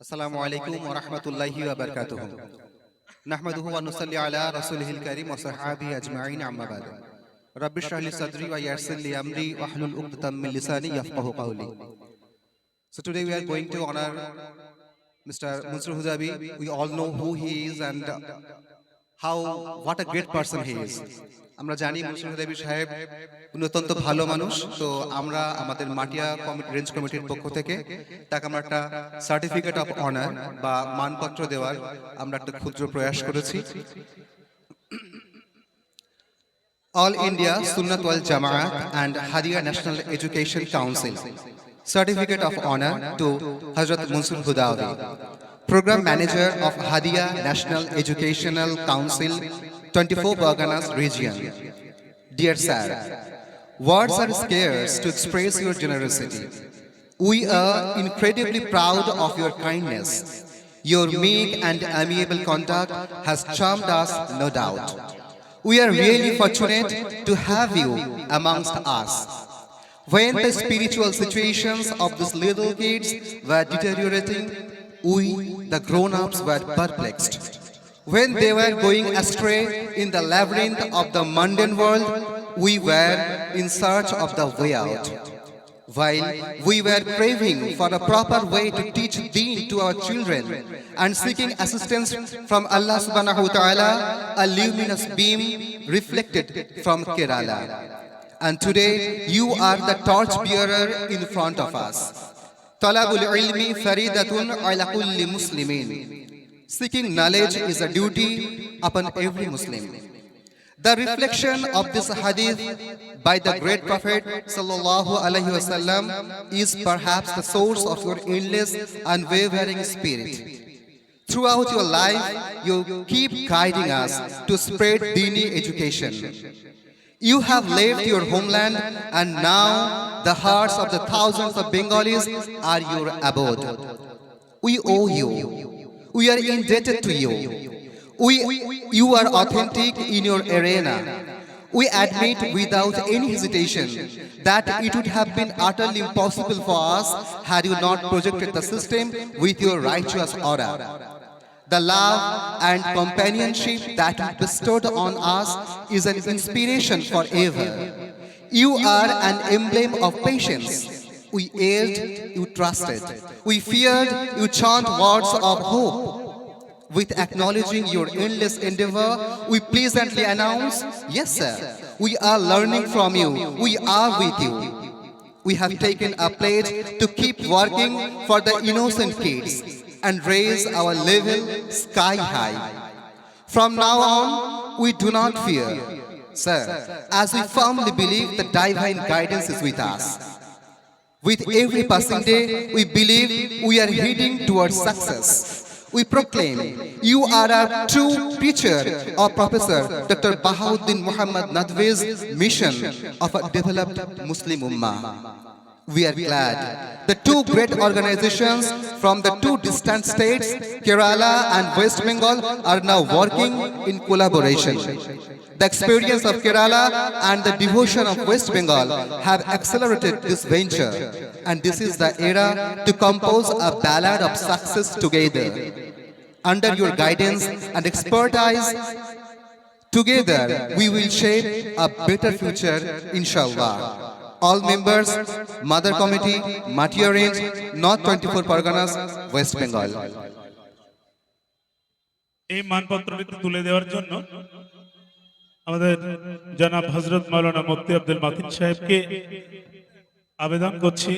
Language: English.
আসসালামু আলাইকুম ওয়া রাহমাতুল্লাহি ওয়া বারাকাতুহু নাহমাদুহু ওয়া নুসাল্লি আলা রাসূলিহিল কারীম ওয়া সাহবিহি আজমাইন আম্মা বাদ রাব্বি ইশরাহ লি সাদরি ওয়া ইয়াসসির লি আমরি ওয়াহলুল উকদাতাম মিন লিসানি ইয়াফকাহু কওলি So today we are going to honor Mr. Munsur Hudabi. We all know who he is and how what great person he is আমরা জানি মুসলিম দেবী সাহেব উনি অত্যন্ত ভালো মানুষ। তো আমরা আমাদের মাটিয়া কমিটি রেঞ্জ কমিটির পক্ষ থেকে তাকে আমরা একটা সার্টিফিকেট অফ অনার বা মানপত্র দেওয়ার আমরা একটা ক্ষুদ্র প্রয়াস করেছি। All India Sunnat wal Jamaat and Hadia National Education Council certificate of honour to Hazrat Mansoor Hudauddin Program Manager of Hadia National Educational Council, 24 Barganas Region. Dear Sir, words are scarce to express your generosity. We are incredibly proud of your kindness. Your meek and amiable conduct has charmed us, no doubt. We are really fortunate to have you amongst us. When the spiritual situations of these little kids were deteriorating, we, the grown ups, were perplexed. When they were going astray in the labyrinth of the mundane world, we were in search of the way out. While we were craving for a proper way to teach deen to our children and seeking assistance from Allah subhanahu wa ta'ala, a luminous beam reflected from Kerala. And today you are the torch bearer in front of us. Talabul ilmi faridatun ala kulli muslimin. Seeking knowledge is a duty upon every Muslim. The reflection of this hadith by the great Prophet wasallam is perhaps the source of your endless unwavering spirit. Throughout your life, you keep guiding us to spread dini education. You have left your homeland and now the hearts of the thousands of Bengalis are your abode. We owe you. We are indebted to you. We, you are authentic in your arena. We admit without any hesitation that it would have been utterly impossible for us had you not projected the system with your righteous order. The love and companionship that you bestowed on us is an inspiration for forever. You are an emblem of patience. We erred, you trusted. We feared, you chant words of hope. With acknowledging your endless endeavor, we pleasantly announce, Yes, sir, we are learning from you. We are with you. We have taken a pledge to keep working for the innocent kids and raise our level sky high. From now on, we do not fear, sir, as we firmly believe the divine guidance is with us. With every passing day, we believe we are heading towards success. We proclaim you are a true preacher or professor, Dr. Bahauddin Muhammad Nadvi's mission of a developed Muslim Ummah. We are glad. the two great organizations from the two distant states, Kerala and West Bengal, are now working in collaboration. The experience of Kerala and the devotion of West Bengal have accelerated this venture, and this is the era to compose a ballad of success together. Under your guidance and expertise, together we will shape a better future, inshallah. All members, Mother Committee, Matia Range, North 24 Parganas, West Bengal. এই মানপত্রটি তুলে দেওয়ার জন্য আমাদের জনাব হজরত মাওলানা মুফতি আব্দুল মাতিন সাহেবকে আবেদন করছি